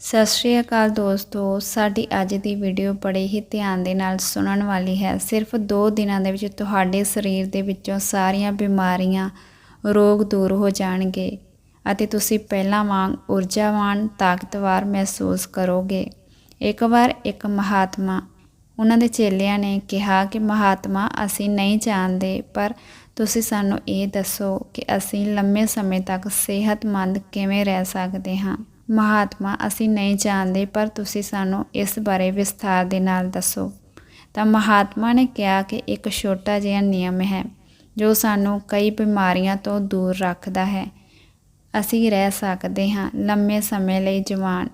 ਸਤਿ ਸ਼੍ਰੀ ਅਕਾਲ ਦੋਸਤੋ, ਸਾਡੀ ਅੱਜ ਦੀ ਵੀਡੀਓ ਬੜੇ ਹੀ ਧਿਆਨ ਦੇ ਨਾਲ ਸੁਣਨ ਵਾਲੀ ਹੈ। ਸਿਰਫ 2 ਦਿਨਾਂ ਦੇ ਵਿੱਚ ਤੁਹਾਡੇ ਸਰੀਰ ਦੇ ਵਿੱਚੋਂ ਸਾਰੀਆਂ ਬਿਮਾਰੀਆਂ ਰੋਗ ਦੂਰ ਹੋ ਜਾਣਗੇ ਅਤੇ ਤੁਸੀਂ ਪਹਿਲਾਂ ਵਾਂਗ ਊਰਜਾਵਾਨ, ਤਾਕਤਵਰ ਮਹਿਸੂਸ ਕਰੋਗੇ। ਇੱਕ ਵਾਰ ਇੱਕ ਮਹਾਤਮਾ ਉਹਨਾਂ ਦੇ ਚੇਲਿਆਂ ਨੇ ਕਿਹਾ ਕਿ, ਮਹਾਤਮਾ, ਅਸੀਂ ਨਹੀਂ ਜਾਣਦੇ, ਪਰ ਤੁਸੀਂ ਸਾਨੂੰ ਇਹ ਦੱਸੋ ਕਿ ਅਸੀਂ ਲੰਮੇ ਸਮੇਂ ਤੱਕ ਸਿਹਤਮੰਦ ਕਿਵੇਂ ਰਹਿ ਸਕਦੇ ਹਾਂ? ਮਹਾਤਮਾ, ਅਸੀਂ ਨਹੀਂ ਜਾਣਦੇ, ਪਰ ਤੁਸੀਂ ਸਾਨੂੰ ਇਸ ਬਾਰੇ ਵਿਸਥਾਰ ਦੇ ਨਾਲ ਦੱਸੋ। ਤਾਂ ਮਹਾਤਮਾ ਨੇ ਕਿਹਾ ਕਿ ਇੱਕ ਛੋਟਾ ਜਿਹਾ ਨਿਯਮ ਹੈ, ਜੋ ਸਾਨੂੰ ਕਈ ਬਿਮਾਰੀਆਂ ਤੋਂ ਦੂਰ ਰੱਖਦਾ ਹੈ। ਅਸੀਂ ਰਹਿ ਸਕਦੇ ਹਾਂ ਲੰਮੇ ਸਮੇਂ ਲਈ ਜਵਾਨ।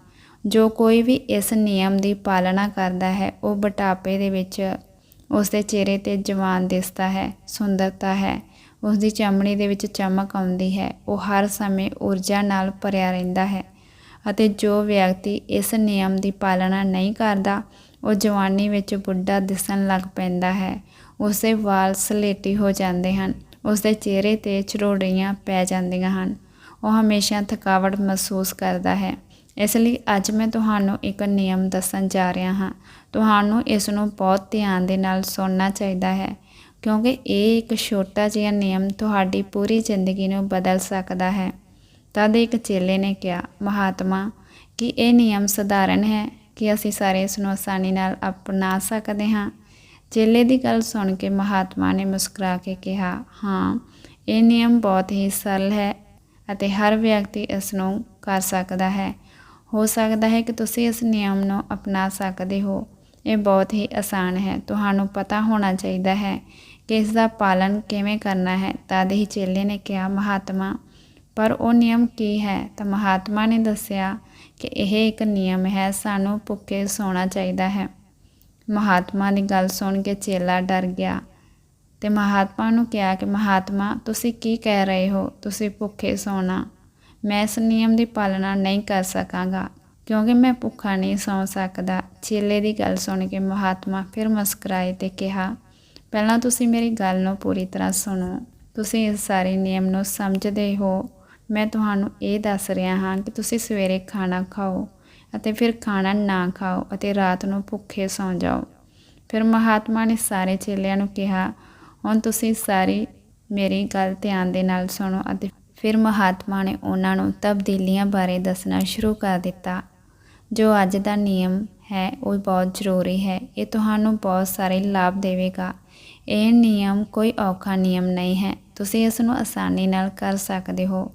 ਜੋ ਕੋਈ ਵੀ ਇਸ ਨਿਯਮ ਦੀ ਪਾਲਣਾ ਕਰਦਾ ਹੈ, ਉਹ ਬਟਾਪੇ ਦੇ ਵਿੱਚ ਉਸ ਦੇ ਚਿਹਰੇ ਤੇ ਜਵਾਨ ਦਿਸਦਾ ਹੈ, ਸੁੰਦਰਤਾ ਹੈ। ਉਸ ਦੀ ਚਮੜੀ ਦੇ ਵਿੱਚ ਚਮਕ ਆਉਂਦੀ ਹੈ। ਉਹ ਹਰ ਸਮੇਂ ਊਰਜਾ ਨਾਲ ਭਰਿਆ ਰਹਿੰਦਾ ਹੈ। ਅਤੇ ਜੋ ਵਿਅਕਤੀ ਇਸ ਨਿਯਮ ਦੀ ਪਾਲਣਾ ਨਹੀਂ ਕਰਦਾ, ਉਹ ਜਵਾਨੀ ਵਿੱਚ ਬੁੱਢਾ ਦਿਸਣ ਲੱਗ ਪੈਂਦਾ ਹੈ। ਉਸਦੇ ਵਾਲ ਸਲੇਟੀ ਹੋ ਜਾਂਦੇ ਹਨ, ਉਸਦੇ ਚਿਹਰੇ ਤੇ ਚਰੋੜੀਆਂ ਪੈ ਜਾਂਦੀਆਂ ਹਨ। ਉਹ ਹਮੇਸ਼ਾ ਥਕਾਵਟ ਮਹਿਸੂਸ ਕਰਦਾ ਹੈ। ਇਸ ਲਈ ਅੱਜ ਮੈਂ ਤੁਹਾਨੂੰ ਇੱਕ ਨਿਯਮ ਦੱਸਣ ਜਾ ਰਿਹਾ ਹਾਂ। ਤੁਹਾਨੂੰ ਇਸ ਨੂੰ ਬਹੁਤ ਧਿਆਨ ਦੇ ਨਾਲ ਸੁਣਨਾ ਚਾਹੀਦਾ ਹੈ, ਕਿਉਂਕਿ ਇਹ ਇੱਕ ਛੋਟਾ ਜਿਹਾ ਨਿਯਮ ਤੁਹਾਡੀ ਪੂਰੀ ਜ਼ਿੰਦਗੀ ਨੂੰ ਬਦਲ ਸਕਦਾ ਹੈ। ਤਦ ਇੱਕ ਚੇਲੇ ਨੇ ਕਿਹਾ, ਮਹਾਤਮਾ, ਕਿ ਇਹ ਨਿਯਮ ਸਧਾਰਨ ਹੈ ਕਿ ਅਸੀਂ ਸਾਰੇ ਇਸ ਨੂੰ ਆਸਾਨੀ ਨਾਲ ਅਪਣਾ ਸਕਦੇ ਹਾਂ? ਚੇਲੇ ਦੀ ਗੱਲ ਸੁਣ ਕੇ ਮਹਾਤਮਾ ਨੇ ਮੁਸਕਰਾ ਕੇ ਕਿਹਾ, ਹਾਂ, ਇਹ ਨਿਯਮ ਬਹੁਤ ਹੀ ਸਰਲ ਹੈ ਅਤੇ ਹਰ ਵਿਅਕਤੀ ਇਸ ਨੂੰ ਕਰ ਸਕਦਾ ਹੈ। ਹੋ ਸਕਦਾ ਹੈ ਕਿ ਤੁਸੀਂ ਇਸ ਨਿਯਮ ਨੂੰ ਅਪਣਾ ਸਕਦੇ ਹੋ। ਇਹ ਬਹੁਤ ਹੀ ਆਸਾਨ ਹੈ। ਤੁਹਾਨੂੰ ਪਤਾ ਹੋਣਾ ਚਾਹੀਦਾ ਹੈ ਕਿ ਇਸ ਦਾ ਪਾਲਨ ਕਿਵੇਂ ਕਰਨਾ ਹੈ। ਤਦ ਹੀ ਚੇਲੇ ਨੇ ਕਿਹਾ, ਮਹਾਤਮਾ ਪਰ ਉਹ ਨਿਯਮ ਕੀ ਹੈ? ਤਾਂ ਮਹਾਤਮਾ ਨੇ ਦੱਸਿਆ ਕਿ ਇਹ ਇੱਕ ਨਿਯਮ ਹੈ, ਸਾਨੂੰ ਭੁੱਖੇ ਸੌਣਾ ਚਾਹੀਦਾ ਹੈ। ਮਹਾਤਮਾ ਦੀ ਗੱਲ ਸੁਣ ਕੇ ਚੇਲਾ ਡਰ ਗਿਆ ਤੇ ਮਹਾਤਮਾ ਨੂੰ ਕਿਹਾ ਕਿ ਮਹਾਤਮਾ, ਤੁਸੀਂ ਕੀ ਕਹਿ ਰਹੇ ਹੋ? ਤੁਸੀਂ ਭੁੱਖੇ ਸੌਣਾ। ਮੈਂ ਇਸ ਨਿਯਮ ਦੀ ਪਾਲਣਾ ਨਹੀਂ ਕਰ ਸਕਾਂਗਾ, ਕਿਉਂਕਿ ਮੈਂ ਭੁੱਖਾ ਨਹੀਂ ਸੌਂ ਸਕਦਾ। ਚੇਲੇ ਦੀ ਗੱਲ ਸੁਣ ਕੇ ਮਹਾਤਮਾ ਫਿਰ ਮੁਸਕਰਾਏ ਤੇ ਕਿਹਾ, ਪਹਿਲਾਂ ਤੁਸੀਂ ਮੇਰੀ ਗੱਲ ਨੂੰ ਪੂਰੀ ਤਰ੍ਹਾਂ ਸੁਣੋ। ਤੁਸੀਂ ਇਸ ਸਾਰੇ ਨਿਯਮ ਨੂੰ ਸਮਝਦੇ ਹੋ ਮੈਂ ਤੁਹਾਨੂੰ ਇਹ ਦੱਸ ਰਿਹਾ ਹਾਂ ਕਿ ਤੁਸੀਂ ਸਵੇਰੇ ਖਾਣਾ ਖਾਓ ਅਤੇ ਫਿਰ ਖਾਣਾ ਨਾ ਖਾਓ ਅਤੇ ਰਾਤ ਨੂੰ ਭੁੱਖੇ ਸੌਂ ਜਾਓ। ਫਿਰ ਮਹਾਤਮਾ ਨੇ ਸਾਰੇ ਚੇਲਿਆਂ ਨੂੰ ਕਿਹਾ, ਹੁਣ ਤੁਸੀਂ ਸਾਰੀ ਮੇਰੀ ਗੱਲ ਧਿਆਨ ਦੇ ਨਾਲ ਸੁਣੋ ਅਤੇ ਫਿਰ ਮਹਾਤਮਾ ਨੇ ਉਹਨਾਂ ਨੂੰ ਤਬਦੀਲੀਆਂ ਬਾਰੇ ਦੱਸਣਾ ਸ਼ੁਰੂ ਕਰ ਦਿੱਤਾ। ਜੋ ਅੱਜ ਦਾ ਨਿਯਮ ਹੈ, ਉਹ ਬਹੁਤ ਜ਼ਰੂਰੀ ਹੈ। ਇਹ ਤੁਹਾਨੂੰ ਬਹੁਤ ਸਾਰੇ ਲਾਭ ਦੇਵੇਗਾ। ਇਹ ਨਿਯਮ ਕੋਈ ਔਖਾ ਨਿਯਮ ਨਹੀਂ ਹੈ। ਤੁਸੀਂ ਇਸ ਨੂੰ ਆਸਾਨੀ ਨਾਲ ਕਰ ਸਕਦੇ ਹੋ।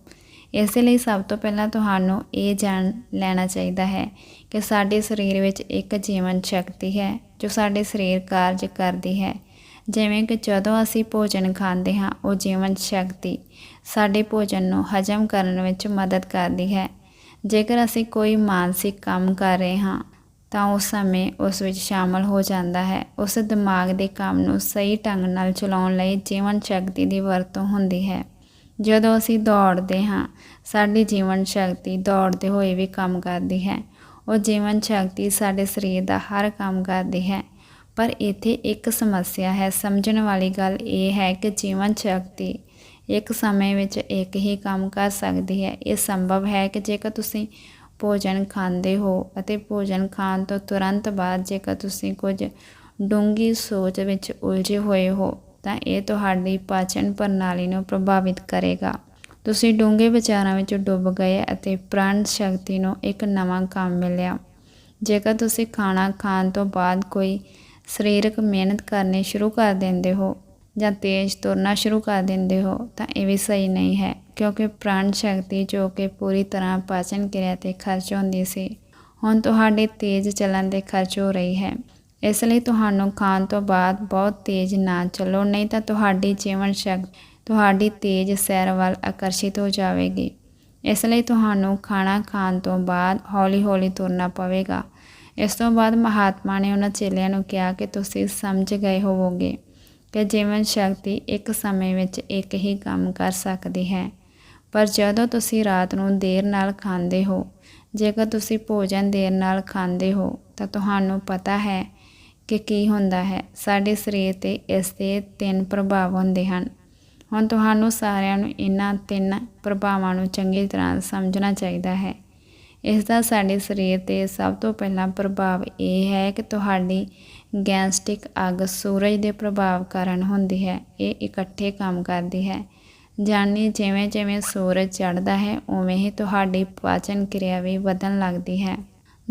ਇਸ ਲਈ ਸਭ ਤੋਂ ਪਹਿਲਾਂ ਤੁਹਾਨੂੰ ਇਹ ਜਾਣ ਲੈਣਾ ਚਾਹੀਦਾ ਹੈ ਕਿ ਸਾਡੇ ਸਰੀਰ ਵਿੱਚ ਇੱਕ ਜੀਵਨ ਸ਼ਕਤੀ ਹੈ, ਜੋ ਸਾਡੇ ਸਰੀਰ ਕਾਰਜ ਕਰਦੀ ਹੈ। ਜਿਵੇਂ ਕਿ ਜਦੋਂ ਅਸੀਂ ਭੋਜਨ ਖਾਂਦੇ ਹਾਂ, ਉਹ ਜੀਵਨ ਸ਼ਕਤੀ ਸਾਡੇ ਭੋਜਨ ਨੂੰ ਹਜਮ ਕਰਨ ਵਿੱਚ ਮਦਦ ਕਰਦੀ ਹੈ। ਜੇਕਰ ਅਸੀਂ ਕੋਈ ਮਾਨਸਿਕ ਕੰਮ ਕਰ ਰਹੇ ਹਾਂ, ਤਾਂ ਉਸ ਸਮੇਂ ਉਸ ਵਿੱਚ ਸ਼ਾਮਲ ਹੋ ਜਾਂਦਾ ਹੈ। ਉਸ ਦਿਮਾਗ ਦੇ ਕੰਮ ਨੂੰ ਸਹੀ ਢੰਗ ਨਾਲ ਚਲਾਉਣ ਲਈ ਜੀਵਨ ਸ਼ਕਤੀ ਦੀ ਵਰਤੋਂ ਹੁੰਦੀ ਹੈ। ਜਦੋਂ ਅਸੀਂ ਦੌੜਦੇ ਹਾਂ, ਸਾਡੀ ਜੀਵਨ ਸ਼ਕਤੀ ਦੌੜਦੇ ਹੋਏ ਵੀ ਕੰਮ ਕਰਦੀ ਹੈ। ਉਹ ਜੀਵਨ ਸ਼ਕਤੀ ਸਾਡੇ ਸਰੀਰ ਦਾ ਹਰ ਕੰਮ ਕਰਦੀ ਹੈ। ਪਰ ਇੱਥੇ ਇੱਕ ਸਮੱਸਿਆ ਹੈ, ਸਮਝਣ ਵਾਲੀ ਗੱਲ ਇਹ ਹੈ ਕਿ ਜੀਵਨ ਸ਼ਕਤੀ ਇੱਕ ਸਮੇਂ ਵਿੱਚ ਇੱਕ ਹੀ ਕੰਮ ਕਰ ਸਕਦੀ ਹੈ। ਇਹ ਸੰਭਵ ਹੈ ਕਿ ਜੇਕਰ ਤੁਸੀਂ ਭੋਜਨ ਖਾਂਦੇ ਹੋ ਅਤੇ ਭੋਜਨ ਖਾਣ ਤੋਂ ਤੁਰੰਤ ਬਾਅਦ ਜੇਕਰ ਤੁਸੀਂ ਕੁਝ ਡੂੰਗੀ ਸੋਚ ਵਿੱਚ ਉਲਝੇ ਹੋਏ ਹੋ ਤਾਂ ਇਹ ਤੁਹਾਡੀ ਪਾਚਨ ਪ੍ਰਣਾਲੀ ਨੂੰ ਪ੍ਰਭਾਵਿਤ ਕਰੇਗਾ। ਤੁਸੀਂ ਡੂੰਘੇ ਵਿਚਾਰਾਂ ਵਿੱਚ ਡੁੱਬ ਗਏ ਅਤੇ ਪ੍ਰਾਣ ਸ਼ਕਤੀ ਨੂੰ ਇੱਕ ਨਵਾਂ ਕੰਮ ਮਿਲਿਆ। ਜੇਕਰ ਤੁਸੀਂ ਖਾਣਾ ਖਾਣ ਤੋਂ ਬਾਅਦ ਕੋਈ ਸਰੀਰਕ ਮਿਹਨਤ ਕਰਨੀ ਸ਼ੁਰੂ ਕਰ ਦਿੰਦੇ ਹੋ ਜਾਂ ਤੇਜ਼ ਤੁਰਨਾ ਸ਼ੁਰੂ ਕਰ ਦਿੰਦੇ ਹੋ, ਤਾਂ ਇਹ ਵੀ ਸਹੀ ਨਹੀਂ ਹੈ, ਕਿਉਂਕਿ ਪ੍ਰਾਣ ਸ਼ਕਤੀ ਜੋ ਕਿ ਪੂਰੀ ਤਰ੍ਹਾਂ ਪਾਚਨ ਕਿਰਿਆ ਤੇ ਖਰਚ ਹੁੰਦੀ ਸੀ, ਹੁਣ ਤੁਹਾਡੇ ਤੇਜ਼ ਚੱਲਣ 'ਤੇ ਖਰਚ ਹੋ ਰਹੀ ਹੈ। ਇਸ ਲਈ ਤੁਹਾਨੂੰ ਖਾਣ ਤੋਂ ਬਾਅਦ ਬਹੁਤ ਤੇਜ਼ ਨਾ ਚੱਲੋ, ਨਹੀਂ ਤਾਂ ਤੁਹਾਡੀ ਜੀਵਨ ਸ਼ਕਤੀ ਤੁਹਾਡੀ ਤੇਜ਼ ਸੈਰ ਵੱਲ ਆਕਰਸ਼ਿਤ ਹੋ ਜਾਵੇਗੀ। ਇਸ ਲਈ ਤੁਹਾਨੂੰ ਖਾਣਾ ਖਾਣ ਤੋਂ ਬਾਅਦ ਹੌਲੀ-ਹੌਲੀ ਤੁਰਨਾ ਪਵੇਗਾ। ਇਸ ਤੋਂ ਬਾਅਦ ਮਹਾਤਮਾ ਨੇ ਉਹਨਾਂ ਚੇਲਿਆਂ ਨੂੰ ਕਿਹਾ ਕਿ ਤੁਸੀਂ ਸਮਝ ਗਏ ਹੋਵੋਗੇ ਕਿ ਜੀਵਨ ਸ਼ਕਤੀ ਇੱਕ ਸਮੇਂ ਵਿੱਚ ਇੱਕ ਹੀ ਕੰਮ ਕਰ ਸਕਦੀ ਹੈ। ਪਰ ਜਦੋਂ ਤੁਸੀਂ ਰਾਤ ਨੂੰ ਦੇਰ ਨਾਲ ਖਾਂਦੇ ਹੋ, ਜੇਕਰ ਤੁਸੀਂ ਭੋਜਨ ਦੇਰ ਨਾਲ ਖਾਂਦੇ ਹੋ, ਤਾਂ ਤੁਹਾਨੂੰ ਪਤਾ ਹੈ ਕਿ ਕੀ ਹੁੰਦਾ ਹੈ? ਸਾਡੇ ਸਰੀਰ ਤੇ ਇਸ ਦੇ ਤਿੰਨ ਪ੍ਰਭਾਵ ਹੁੰਦੇ ਹਨ। ਹੁਣ ਤੁਹਾਨੂੰ ਸਾਰਿਆਂ ਨੂੰ ਇਹਨਾਂ ਤਿੰਨ ਪ੍ਰਭਾਵਾਂ ਨੂੰ ਚੰਗੀ ਤਰ੍ਹਾਂ ਸਮਝਣਾ ਚਾਹੀਦਾ ਹੈ। ਇਸ ਦਾ ਸਾਡੇ ਸਰੀਰ ਤੇ ਸਭ ਤੋਂ ਪਹਿਲਾਂ ਪ੍ਰਭਾਵ ਇਹ ਹੈ ਕਿ ਤੁਹਾਡੀ ਗੈਸਟ੍ਰਿਕ ਅੱਗ ਸੂਰਜ ਦੇ ਪ੍ਰਭਾਵ ਕਾਰਨ ਹੁੰਦੀ ਹੈ। ਇਹ ਇਕੱਠੇ ਕੰਮ ਕਰਦੀ ਹੈ। ਜਾਨੀ ਜਿਵੇਂ ਜਿਵੇਂ ਸੂਰਜ ਚੜ੍ਹਦਾ ਹੈ, ਉਵੇਂ ਹੀ ਤੁਹਾਡੀ ਪਾਚਨ ਕਿਰਿਆ ਵੀ ਵਧਣ ਲੱਗਦੀ ਹੈ।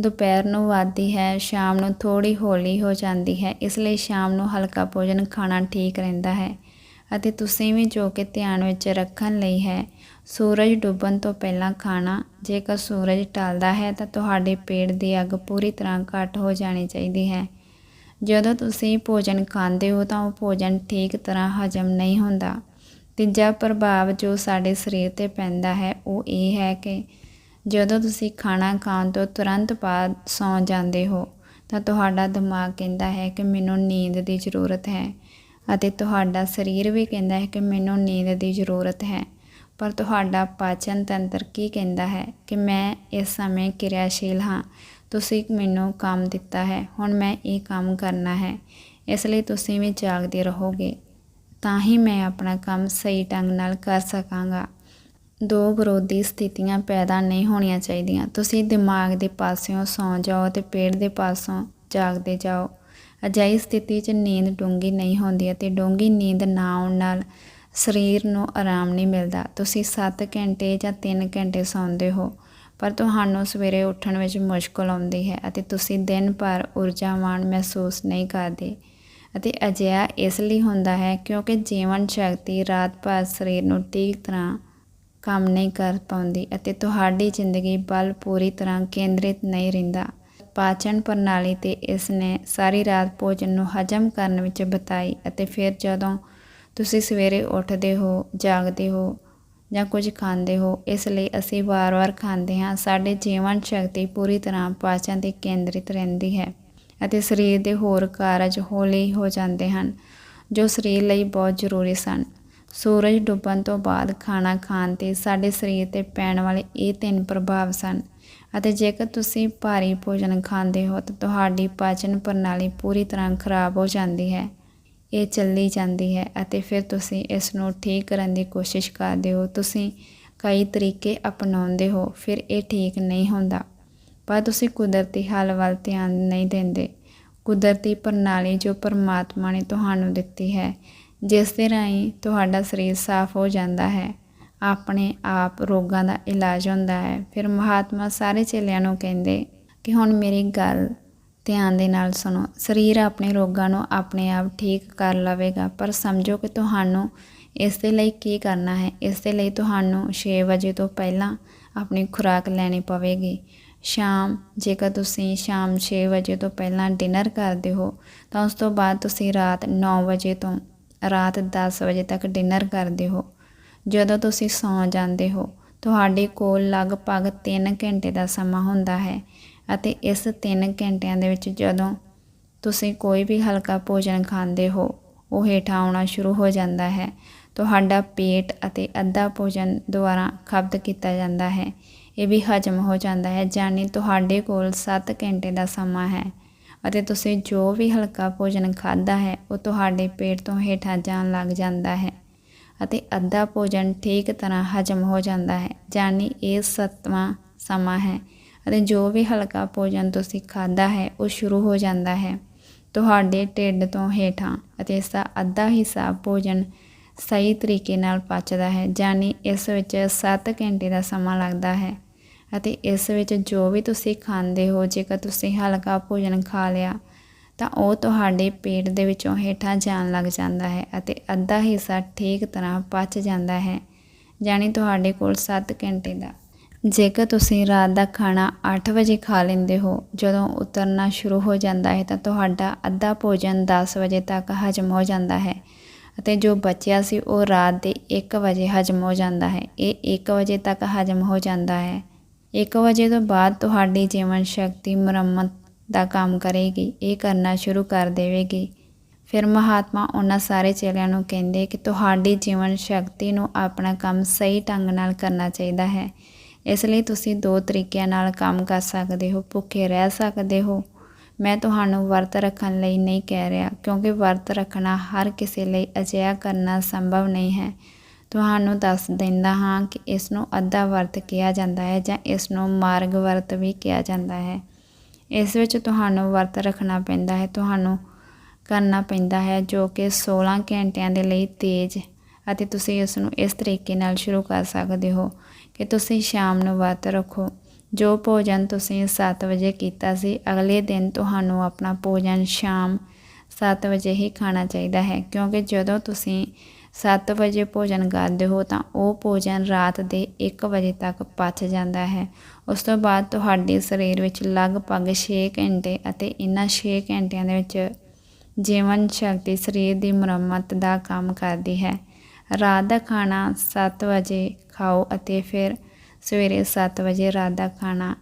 ਦੁਪਹਿਰ ਨੂੰ ਵੱਧਦੀ ਹੈ, ਸ਼ਾਮ ਨੂੰ ਥੋੜੀ ਹੌਲੀ ਹੋ ਜਾਂਦੀ ਹੈ, ਇਸ ਲਈ ਸ਼ਾਮ ਨੂੰ ਹਲਕਾ ਭੋਜਨ ਖਾਣਾ ਠੀਕ ਰਹਿੰਦਾ ਹੈ। ਅਤੇ ਤੁਸੀਂ ਵੀ ਜੋ ਕਿ ਧਿਆਨ ਵਿੱਚ ਰੱਖਣ ਲਈ ਹੈ, ਸੂਰਜ ਡੁੱਬਣ ਤੋਂ ਪਹਿਲਾਂ ਖਾਣਾ, ਜੇਕਰ ਸੂਰਜ ਢਲਦਾ ਹੈ ਤਾਂ ਤੁਹਾਡੇ ਪੇਟ ਦੀ ਅੱਗ ਪੂਰੀ ਤਰ੍ਹਾਂ ਘੱਟ ਹੋ ਜਾਣੀ ਚਾਹੀਦੀ ਹੈ। ਜਦੋਂ ਤੁਸੀਂ ਭੋਜਨ ਖਾਂਦੇ ਹੋ ਤਾਂ ਉਹ ਭੋਜਨ ਠੀਕ ਤਰ੍ਹਾਂ ਹਜਮ ਨਹੀਂ ਹੁੰਦਾ। ਤੀਜਾ ਪ੍ਰਭਾਵ ਜੋ ਸਾਡੇ ਸਰੀਰ ਤੇ ਪੈਂਦਾ ਹੈ, ਉਹ ਇਹ ਹੈ ਕਿ ਜਦੋਂ ਤੁਸੀਂ ਖਾਣਾ ਖਾਣ ਤੋਂ ਤੁਰੰਤ ਬਾਅਦ ਸੌਂ ਜਾਂਦੇ ਹੋ, ਤਾਂ ਤੁਹਾਡਾ ਦਿਮਾਗ ਕਹਿੰਦਾ ਹੈ ਕਿ ਮੈਨੂੰ ਨੀਂਦ ਦੀ ਜ਼ਰੂਰਤ ਹੈ ਅਤੇ ਤੁਹਾਡਾ ਸਰੀਰ ਵੀ ਕਹਿੰਦਾ ਹੈ ਕਿ ਮੈਨੂੰ ਨੀਂਦ ਦੀ ਜ਼ਰੂਰਤ ਹੈ। ਪਰ ਤੁਹਾਡਾ ਪਾਚਨ ਤੰਤਰ ਕੀ ਕਹਿੰਦਾ ਹੈ ਕਿ ਮੈਂ ਇਸ ਸਮੇਂ ਕਿਰਿਆਸ਼ੀਲ ਹਾਂ? ਤੁਸੀਂ ਮੈਨੂੰ ਕੰਮ ਦਿੱਤਾ ਹੈ, ਹੁਣ ਮੈਂ ਇਹ ਕੰਮ ਕਰਨਾ ਹੈ। ਇਸ ਲਈ ਤੁਸੀਂ ਵੀ ਜਾਗਦੇ ਰਹੋਗੇ, ਤਾਂ ਹੀ ਮੈਂ ਆਪਣਾ ਕੰਮ ਸਹੀ ਢੰਗ ਨਾਲ ਕਰ ਸਕਾਂਗਾ। ਦੋ ਵਿਰੋਧੀ ਸਥਿਤੀਆਂ ਪੈਦਾ ਨਹੀਂ ਹੋਣੀਆਂ ਚਾਹੀਦੀਆਂ। ਤੁਸੀਂ ਦਿਮਾਗ ਦੇ ਪਾਸਿਓਂ ਸੌਂ ਜਾਓ ਤੇ ਪੇਟ ਦੇ ਪਾਸੋਂ ਜਾਗਦੇ ਜਾਓ। ਅਜਿਹੀ ਸਥਿਤੀ 'ਚ ਨੀਂਦ ਡੂੰਘੀ ਨਹੀਂ ਹੁੰਦੀ ਅਤੇ ਡੂੰਘੀ ਨੀਂਦ ਨਾ ਆਉਣ ਨਾਲ ਸਰੀਰ ਨੂੰ ਆਰਾਮ ਨਹੀਂ ਮਿਲਦਾ। ਤੁਸੀਂ 7 ਘੰਟੇ ਜਾਂ 3 ਘੰਟੇ ਸੌਂਦੇ ਹੋ, ਪਰ ਤੁਹਾਨੂੰ ਸਵੇਰੇ ਉੱਠਣ ਵਿੱਚ ਮੁਸ਼ਕਲ ਆਉਂਦੀ ਹੈ ਅਤੇ ਤੁਸੀਂ ਦਿਨ ਭਰ ਊਰਜਾਵਾਨ ਮਹਿਸੂਸ ਨਹੀਂ ਕਰਦੇ। ਅਤੇ ਅਜਿਹਾ ਇਸ ਲਈ ਹੁੰਦਾ ਹੈ ਕਿਉਂਕਿ ਜੀਵਨ ਸ਼ਕਤੀ ਰਾਤ ਭਰ ਸਰੀਰ ਨੂੰ ਠੀਕ ਤਰ੍ਹਾਂ ਕੰਮ ਨਹੀਂ ਕਰ ਪਾਉਂਦੀ ਅਤੇ ਤੁਹਾਡੀ ਜ਼ਿੰਦਗੀ ਬਲ ਪੂਰੀ ਤਰ੍ਹਾਂ ਕੇਂਦਰਿਤ ਨਹੀਂ ਰਹਿੰਦਾ। ਪਾਚਨ ਪ੍ਰਣਾਲੀ ਤੇ ਇਸ ਨੇ ਸਾਰੀ ਰਾਤ ਭੋਜਨ ਨੂੰ ਹਜਮ ਕਰਨ ਵਿੱਚ ਬਿਤਾਈ ਅਤੇ ਫਿਰ ਜਦੋਂ ਤੁਸੀਂ ਸਵੇਰੇ ਉੱਠਦੇ ਹੋ, ਜਾਗਦੇ ਹੋ ਜਾਂ ਕੁਝ ਖਾਂਦੇ ਹੋ, ਇਸ ਲਈ ਅਸੀਂ ਵਾਰ-ਵਾਰ ਖਾਂਦੇ ਹਾਂ। ਸਾਡੇ ਜੀਵਨ ਸ਼ਕਤੀ ਪੂਰੀ ਤਰ੍ਹਾਂ ਪਾਚਨ ਤੇ ਕੇਂਦਰਿਤ ਰਹਿੰਦੀ ਹੈ ਅਤੇ ਸਰੀਰ ਦੇ ਹੋਰ ਕਾਰਜ ਹੌਲੀ ਹੋ ਜਾਂਦੇ ਹਨ ਜੋ ਸਰੀਰ ਲਈ ਬਹੁਤ ਜ਼ਰੂਰੀ ਸਨ। ਸੂਰਜ ਡੁੱਬਣ ਤੋਂ ਬਾਅਦ ਖਾਣਾ ਖਾਣ ਤੇ ਸਾਡੇ ਸਰੀਰ ਤੇ ਪੈਣ ਵਾਲੇ ਇਹ ਤਿੰਨ ਪ੍ਰਭਾਵ ਸਨ। ਅਤੇ ਜੇਕਰ ਤੁਸੀਂ ਭਾਰੀ ਭੋਜਨ ਖਾਂਦੇ ਹੋ ਤਾਂ ਤੁਹਾਡੀ ਪਾਚਨ ਪ੍ਰਣਾਲੀ ਪੂਰੀ ਤਰ੍ਹਾਂ ਖਰਾਬ ਹੋ ਜਾਂਦੀ ਹੈ। ਇਹ ਚੱਲੀ ਜਾਂਦੀ ਹੈ ਅਤੇ ਫਿਰ ਤੁਸੀਂ ਇਸ ਨੂੰ ਠੀਕ ਕਰਨ ਦੀ ਕੋਸ਼ਿਸ਼ ਕਰਦੇ ਹੋ। ਤੁਸੀਂ ਕਈ ਤਰੀਕੇ ਅਪਣਾਉਂਦੇ ਹੋ, ਫਿਰ ਇਹ ਠੀਕ ਨਹੀਂ ਹੁੰਦਾ। ਪਰ ਤੁਸੀਂ ਕੁਦਰਤੀ ਹੱਲ ਵੱਲ ਧਿਆਨ ਨਹੀਂ ਦਿੰਦੇ। ਕੁਦਰਤੀ ਪ੍ਰਣਾਲੀ ਜੋ ਪਰਮਾਤਮਾ ਨੇ ਤੁਹਾਨੂੰ ਦਿੱਤੀ ਹੈ ਜਿਸ ਦੇ ਰਾਹੀਂ ਤੁਹਾਡਾ ਸਰੀਰ ਸਾਫ਼ ਹੋ ਜਾਂਦਾ ਹੈ, ਆਪਣੇ ਆਪ ਰੋਗਾਂ ਦਾ ਇਲਾਜ ਹੁੰਦਾ ਹੈ। ਫਿਰ ਮਹਾਤਮਾ ਸਾਰੇ ਚੇਲਿਆਂ ਨੂੰ ਕਹਿੰਦੇ ਕਿ ਹੁਣ ਮੇਰੀ ਗੱਲ ਧਿਆਨ ਦੇ ਨਾਲ ਸੁਣੋ। ਸਰੀਰ ਆਪਣੇ ਰੋਗਾਂ ਨੂੰ ਆਪਣੇ ਆਪ ਠੀਕ ਕਰ ਲਵੇਗਾ, ਪਰ ਸਮਝੋ ਕਿ ਤੁਹਾਨੂੰ ਇਸ ਦੇ ਲਈ ਕੀ ਕਰਨਾ ਹੈ। ਇਸ ਦੇ ਲਈ ਤੁਹਾਨੂੰ 6 ਵਜੇ ਤੋਂ ਪਹਿਲਾਂ ਆਪਣੀ ਖੁਰਾਕ ਲੈਣੀ ਪਵੇਗੀ। ਸ਼ਾਮ, ਜੇਕਰ ਤੁਸੀਂ ਸ਼ਾਮ 6 ਵਜੇ ਤੋਂ ਪਹਿਲਾਂ ਡਿਨਰ ਕਰਦੇ ਹੋ, ਤਾਂ ਉਸ ਤੋਂ ਬਾਅਦ ਤੁਸੀਂ ਰਾਤ 9 ਵਜੇ ਤੋਂ ਰਾਤ 10 ਵਜੇ ਤੱਕ ਡਿਨਰ ਕਰਦੇ ਹੋ। ਜਦੋਂ ਤੁਸੀਂ ਸੌਂ ਜਾਂਦੇ ਹੋ, ਤੁਹਾਡੇ ਕੋਲ ਲਗਭਗ 3 ਘੰਟੇ ਦਾ ਸਮਾਂ ਹੁੰਦਾ ਹੈ ਅਤੇ ਇਸ 3 ਘੰਟਿਆਂ ਦੇ ਵਿੱਚ ਜਦੋਂ ਤੁਸੀਂ ਕੋਈ ਵੀ ਹਲਕਾ ਭੋਜਨ ਖਾਂਦੇ ਹੋ, ਉਹ ਹੇਠਾਂ ਆਉਣਾ ਸ਼ੁਰੂ ਹੋ ਜਾਂਦਾ ਹੈ। ਤੁਹਾਡਾ ਪੇਟ ਅਤੇ ਅੱਧਾ ਭੋਜਨ ਦੁਆਰਾ ਖਪਤ ਕੀਤਾ ਜਾਂਦਾ ਹੈ। ਇਹ ਵੀ ਹਜਮ ਹੋ ਜਾਂਦਾ ਹੈ ਜਾਨੀ ਤੁਹਾਡੇ ਕੋਲ 7 ਘੰਟੇ ਦਾ ਸਮਾਂ ਹੈ। ਅਤੇ ਤੁਸੀਂ ਜੋ ਵੀ ਹਲਕਾ ਭੋਜਨ ਖਾਦਾ ਹੈ, ਉਹ ਤੁਹਾਡੇ ਪੇਟ ਤੋਂ ਹੇਠਾਂ ਜਾਣ ਲੱਗ ਜਾਂਦਾ ਹੈ ਅਤੇ ਅੱਧਾ ਭੋਜਨ ਠੀਕ ਤਰ੍ਹਾਂ ਹਜਮ ਹੋ ਜਾਂਦਾ ਹੈ ਜਾਨੀ ਇਹ ਸੱਤਵਾਂ ਸਮਾਂ ਹੈ ਅਤੇ ਜੋ ਵੀ ਹਲਕਾ ਭੋਜਨ ਤੁਸੀਂ ਖਾਦਾ ਹੈ, ਉਹ ਸ਼ੁਰੂ ਹੋ ਜਾਂਦਾ ਹੈ ਤੁਹਾਡੇ ਢਿੱਡ ਤੋਂ ਹੇਠਾਂ ਅਤੇ ਇਸ ਦਾ ਅੱਧਾ ਹਿੱਸਾ ਭੋਜਨ ਸਹੀ ਤਰੀਕੇ ਨਾਲ ਪਚਦਾ ਹੈ ਜਾਨੀ ਇਸ ਵਿੱਚ 7 ਘੰਟੇ ਦਾ ਸਮਾਂ ਲੱਗਦਾ ਹੈ। ਅਤੇ ਇਸ ਵਿੱਚ ਜੋ ਵੀ ਤੁਸੀਂ ਖਾਂਦੇ ਹੋ, ਜੇਕਰ ਤੁਸੀਂ ਹਲਕਾ ਭੋਜਨ ਖਾ ਲਿਆ, ਤਾਂ ਉਹ ਤੁਹਾਡੇ ਪੇਟ ਦੇ ਵਿੱਚੋਂ ਹੇਠਾਂ ਜਾਣ ਲੱਗ ਜਾਂਦਾ ਹੈ ਅਤੇ ਅੱਧਾ ਹਿੱਸਾ ਠੀਕ ਤਰ੍ਹਾਂ ਪਚ ਜਾਂਦਾ ਹੈ ਜਾਨੀ ਤੁਹਾਡੇ ਕੋਲ 7 ਘੰਟੇ ਦਾ। ਜੇਕਰ ਤੁਸੀਂ ਰਾਤ ਦਾ ਖਾਣਾ 8 ਵਜੇ ਖਾ ਲੈਂਦੇ ਹੋ, ਜਦੋਂ ਉਤਰਨਾ ਸ਼ੁਰੂ ਹੋ ਜਾਂਦਾ ਹੈ, ਤਾਂ ਤੁਹਾਡਾ ਅੱਧਾ ਭੋਜਨ 10 ਵਜੇ ਤੱਕ ਹਜਮ ਹੋ ਜਾਂਦਾ ਹੈ ਅਤੇ ਜੋ ਬਚਿਆ ਸੀ, ਉਹ ਰਾਤ ਦੇ 1 ਵਜੇ ਹਜਮ ਹੋ ਜਾਂਦਾ ਹੈ। ਇਹ 1 ਵਜੇ ਤੱਕ ਹਜਮ ਹੋ ਜਾਂਦਾ ਹੈ। 1 ਵਜੇ ਤੋਂ ਬਾਅਦ ਤੁਹਾਡੀ ਜੀਵਨ ਸ਼ਕਤੀ ਮੁਰੰਮਤ ਦਾ ਕੰਮ ਕਰੇਗੀ। ਇਹ ਕਰਨਾ ਸ਼ੁਰੂ ਕਰ ਦੇਵੇਗੀ। ਫਿਰ ਮਹਾਤਮਾ ਉਹਨਾਂ ਸਾਰੇ ਚੇਲਿਆਂ ਨੂੰ ਕਹਿੰਦੇ ਕਿ ਤੁਹਾਡੀ ਜੀਵਨ ਸ਼ਕਤੀ ਨੂੰ ਆਪਣਾ ਕੰਮ ਸਹੀ ਢੰਗ ਨਾਲ ਕਰਨਾ ਚਾਹੀਦਾ ਹੈ। ਇਸ ਲਈ ਤੁਸੀਂ ਦੋ ਤਰੀਕਿਆਂ ਨਾਲ ਕੰਮ ਕਰ ਸਕਦੇ ਹੋ। ਭੁੱਖੇ ਰਹਿ ਸਕਦੇ ਹੋ। ਮੈਂ ਤੁਹਾਨੂੰ ਵਰਤ ਰੱਖਣ ਲਈ ਨਹੀਂ ਕਹਿ ਰਿਹਾ, ਕਿਉਂਕਿ ਵਰਤ ਰੱਖਣਾ ਹਰ ਕਿਸੇ ਲਈ ਅਜਿਹਾ ਕਰਨਾ ਸੰਭਵ ਨਹੀਂ ਹੈ। ਤੁਹਾਨੂੰ ਦੱਸ ਦਿੰਦਾ ਹਾਂ ਕਿ ਇਸ ਨੂੰ ਅੱਧਾ ਵਰਤ ਕਿਹਾ ਜਾਂਦਾ ਹੈ ਜਾਂ ਇਸ ਨੂੰ ਮਾਰਗ ਵਰਤ ਵੀ ਕਿਹਾ ਜਾਂਦਾ ਹੈ। ਇਸ ਵਿੱਚ ਤੁਹਾਨੂੰ ਵਰਤ ਰੱਖਣਾ ਪੈਂਦਾ ਹੈ, ਤੁਹਾਨੂੰ ਕਰਨਾ ਪੈਂਦਾ ਹੈ ਜੋ ਕਿ 16 ਘੰਟਿਆਂ ਦੇ ਲਈ ਤੇਜ਼ ਅਤੇ ਤੁਸੀਂ ਇਸ ਨੂੰ ਇਸ ਤਰੀਕੇ ਨਾਲ ਸ਼ੁਰੂ ਕਰ ਸਕਦੇ ਹੋ ਕਿ ਤੁਸੀਂ ਸ਼ਾਮ ਨੂੰ ਵਰਤ ਰੱਖੋ। ਜੋ ਭੋਜਨ ਤੁਸੀਂ 7 ਵਜੇ ਕੀਤਾ ਸੀ, ਅਗਲੇ ਦਿਨ ਤੁਹਾਨੂੰ ਆਪਣਾ ਭੋਜਨ ਸ਼ਾਮ 7 ਵਜੇ ਹੀ ਖਾਣਾ ਚਾਹੀਦਾ ਹੈ ਕਿਉਂਕਿ ਜਦੋਂ ਤੁਸੀਂ 7 ਵਜੇ ਭੋਜਨ ਕਰਦੇ ਹੋ ਤਾਂ ਉਹ ਭੋਜਨ ਰਾਤ ਦੇ 1 ਵਜੇ ਤੱਕ ਪਚ ਜਾਂਦਾ ਹੈ। ਉਸ ਤੋਂ ਬਾਅਦ ਤੁਹਾਡੇ ਸਰੀਰ ਵਿੱਚ ਲਗਭਗ 6 ਘੰਟੇ ਅਤੇ ਇਹਨਾਂ 6 ਘੰਟਿਆਂ ਦੇ ਵਿੱਚ ਜੀਵਨ ਸ਼ਕਤੀ ਸਰੀਰ ਦੀ ਮੁਰੰਮਤ ਦਾ ਕੰਮ ਕਰਦੀ ਹੈ। ਰਾਤ ਦਾ ਖਾਣਾ 7 ਵਜੇ ਖਾਓ ਅਤੇ ਫਿਰ ਸਵੇਰੇ 7 ਵਜੇ ਰਾਤ ਦਾ ਖਾਣਾ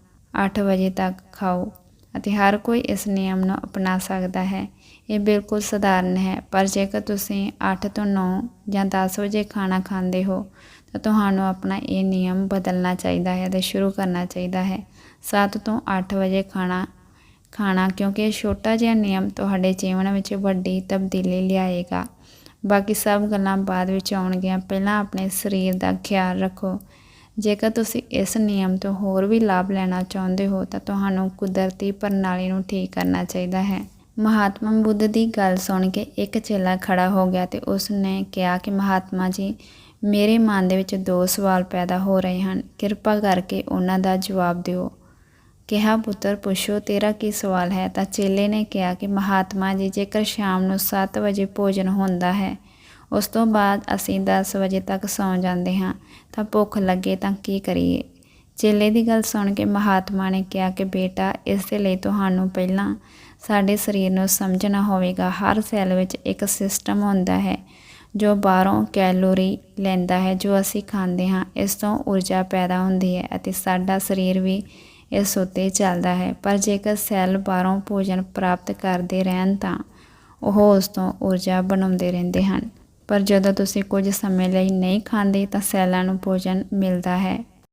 8 ਵਜੇ ਤੱਕ ਖਾਓ। ਅਤੇ ਹਰ ਕੋਈ ਇਸ ਨਿਯਮ ਨੂੰ ਅਪਣਾ ਸਕਦਾ ਹੈ। ਇਹ ਬਿਲਕੁਲ ਸਧਾਰਨ ਹੈ, ਪਰ ਜੇਕਰ ਤੁਸੀਂ 8 ਤੋਂ 9 ਜਾਂ 10 ਵਜੇ ਖਾਣਾ ਖਾਂਦੇ ਹੋ, ਤਾਂ ਤੁਹਾਨੂੰ ਆਪਣਾ ਇਹ ਨਿਯਮ ਬਦਲਣਾ ਚਾਹੀਦਾ ਹੈ ਅਤੇ ਸ਼ੁਰੂ ਕਰਨਾ ਚਾਹੀਦਾ ਹੈ। 7 ਤੋਂ 8 ਵਜੇ ਖਾਣਾ ਖਾਣਾ ਕਿਉਂਕਿ ਇਹ ਛੋਟਾ ਜਿਹਾ ਨਿਯਮ ਤੁਹਾਡੇ ਜੀਵਨ ਵਿੱਚ ਵੱਡੀ ਤਬਦੀਲੀ ਲਿਆਏਗਾ। ਬਾਕੀ ਸਭ ਗੱਲਾਂ ਬਾਅਦ ਵਿੱਚ ਆਉਣਗੀਆਂ। ਪਹਿਲਾਂ ਆਪਣੇ ਸਰੀਰ ਦਾ ਖਿਆਲ ਰੱਖੋ। ਜੇਕਰ ਤੁਸੀਂ ਇਸ ਨਿਯਮ ਤੋਂ ਹੋਰ ਵੀ ਲਾਭ ਲੈਣਾ ਚਾਹੁੰਦੇ ਹੋ, ਤਾਂ ਤੁਹਾਨੂੰ ਕੁਦਰਤੀ ਪ੍ਰਣਾਲੀ ਨੂੰ ਠੀਕ ਕਰਨਾ ਚਾਹੀਦਾ ਹੈ। ਮਹਾਤਮਾ ਬੁੱਧ ਦੀ ਗੱਲ ਸੁਣ ਕੇ ਇੱਕ ਚੇਲਾ ਖੜਾ ਹੋ ਗਿਆ ਤੇ ਉਸ ਨੇ ਕਿਹਾ ਕਿ ਮਹਾਤਮਾ ਜੀ, ਮੇਰੇ ਮਨ ਦੇ ਵਿੱਚ ਦੋ ਸਵਾਲ ਪੈਦਾ ਹੋ ਰਹੇ ਹਨ। ਕਿਰਪਾ ਕਰਕੇ ਉਹਨਾਂ ਦਾ ਜਵਾਬ ਦਿਓ। ਕਿਹਾ, ਪੁੱਤਰ, ਪੁੱਛੋ, ਤੇਰਾ ਕੀ ਸਵਾਲ ਹੈ? ਤਾਂ ਚੇਲੇ ਨੇ ਕਿਹਾ ਕਿ ਮਹਾਤਮਾ ਜੀ, ਜੇਕਰ ਸ਼ਾਮ ਨੂੰ 7 ਵਜੇ ਭੋਜਨ ਹੁੰਦਾ ਹੈ, ਉਸ ਤੋਂ ਬਾਅਦ ਅਸੀਂ 10 ਵਜੇ ਤੱਕ ਸੌਂ ਜਾਂਦੇ ਹਾਂ। ਤਾਂ ਭੁੱਖ ਲੱਗੇ ਤਾਂ ਕੀ ਕਰੀਏ? ਚੇਲੇ ਦੀ ਗੱਲ ਸੁਣ ਕੇ ਮਹਾਤਮਾ ਨੇ ਕਿਹਾ ਕਿ ਬੇਟਾ, ਇਸ ਦੇ ਲਈ ਤੁਹਾਨੂੰ ਪਹਿਲਾਂ ਸਾਡੇ ਸਰੀਰ ਨੂੰ ਸਮਝਣਾ ਹੋਵੇਗਾ। ਹਰ ਸੈੱਲ ਵਿੱਚ ਇੱਕ ਸਿਸਟਮ ਹੁੰਦਾ ਹੈ, ਜੋ ਬਾਹਰੋਂ ਕੈਲੋਰੀ ਲੈਂਦਾ ਹੈ, ਜੋ ਅਸੀਂ ਖਾਂਦੇ ਹਾਂ, ਇਸ ਤੋਂ ਊਰਜਾ ਪੈਦਾ ਹੁੰਦੀ ਹੈ ਅਤੇ ਸਾਡਾ ਸਰੀਰ ਵੀ ਇਸ ਉੱਤੇ ਚੱਲਦਾ ਹੈ। ਪਰ ਜੇਕਰ ਸੈੱਲ ਬਾਹਰੋਂ ਭੋਜਨ ਪ੍ਰਾਪਤ ਕਰਦੇ ਰਹਿਣ ਤਾਂ ਉਹ ਉਸ ਤੋਂ ਊਰਜਾ ਬਣਾਉਂਦੇ ਰਹਿੰਦੇ ਹਨ। ਪਰ ਜਦੋਂ ਤੁਸੀਂ ਕੁਝ ਸਮੇਂ ਲਈ ਨਹੀਂ ਖਾਂਦੇ ਤਾਂ ਸੈੱਲਾਂ ਨੂੰ ਭੋਜਨ ਮਿਲਦਾ ਹੈ।